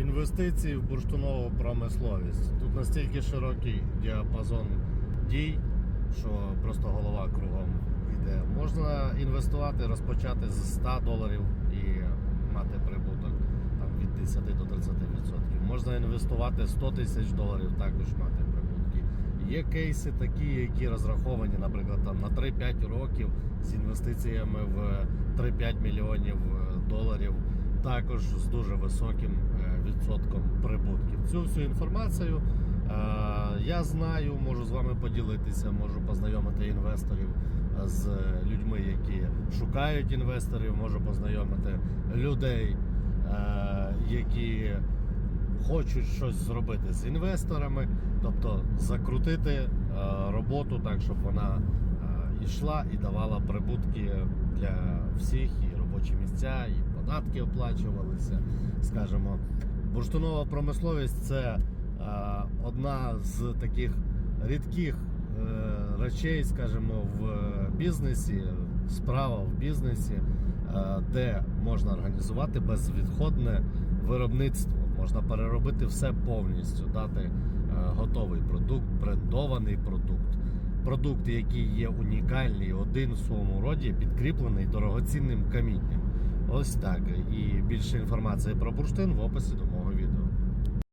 Інвестиції в бурштинову промисловість. Тут настільки широкий діапазон дій, що просто голова кругом йде. Можна інвестувати, розпочати з 100 доларів і мати прибуток там, від 10 до 30%. Можна інвестувати 100 тисяч доларів, також мати прибутки. Є кейси такі, які розраховані, наприклад, там на 3-5 років з інвестиціями в 3-5 мільйонів е, доларів, також з дуже високим е, відсотком прибутків. Цю всю інформацію е, я знаю, можу з вами поділитися, можу познайомити інвесторів е, з людьми, які шукають інвесторів, можу познайомити людей, які хочуть щось зробити з інвесторами, тобто закрутити роботу так, щоб вона йшла і давала прибутки для всіх, і робочі місця, і податки оплачувалися. Скажімо, бурштинова промисловість це е, одна з таких рідких е, речей, скажімо, в бізнесі, справа в бізнесі, е, де можна організувати безвідходне виробництво. Можна переробити все повністю, дати готовий продукт, брендований продукт. Продукт, який є унікальний, один в своєму роді, підкріплений дорогоцінним камінням. Ось так. І більше інформації про бурштин в описі до мого